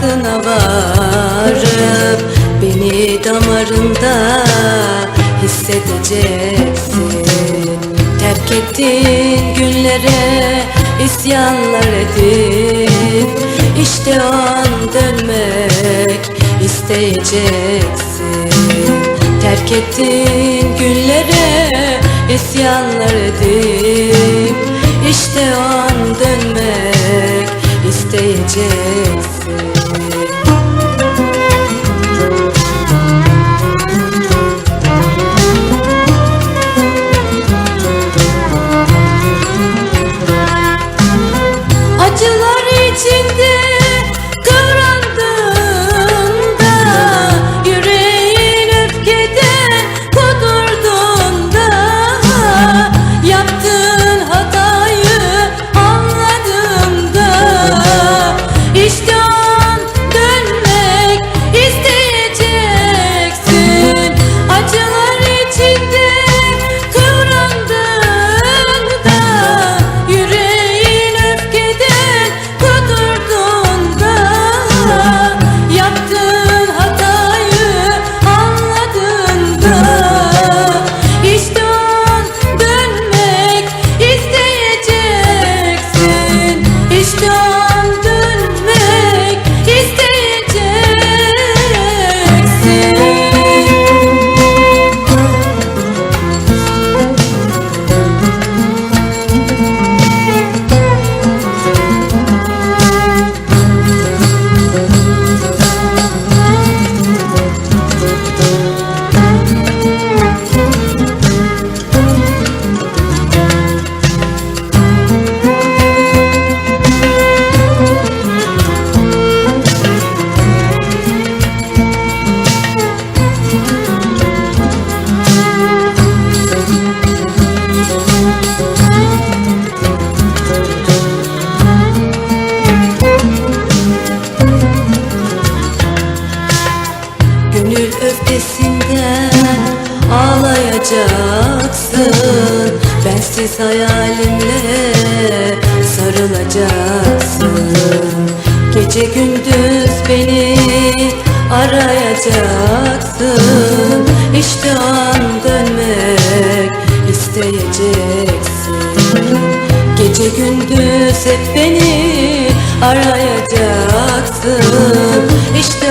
farkına varıp Beni damarında hissedeceksin. Terk ettiğin günlere isyanlar edip İşte o an dönmek isteyeceksin. Terk ettiğin günlere isyanlar hayalimle sarılacaksın. Gece gündüz beni arayacaksın. İşte an dönmek isteyeceksin. Gece gündüz hep beni arayacaksın. İşte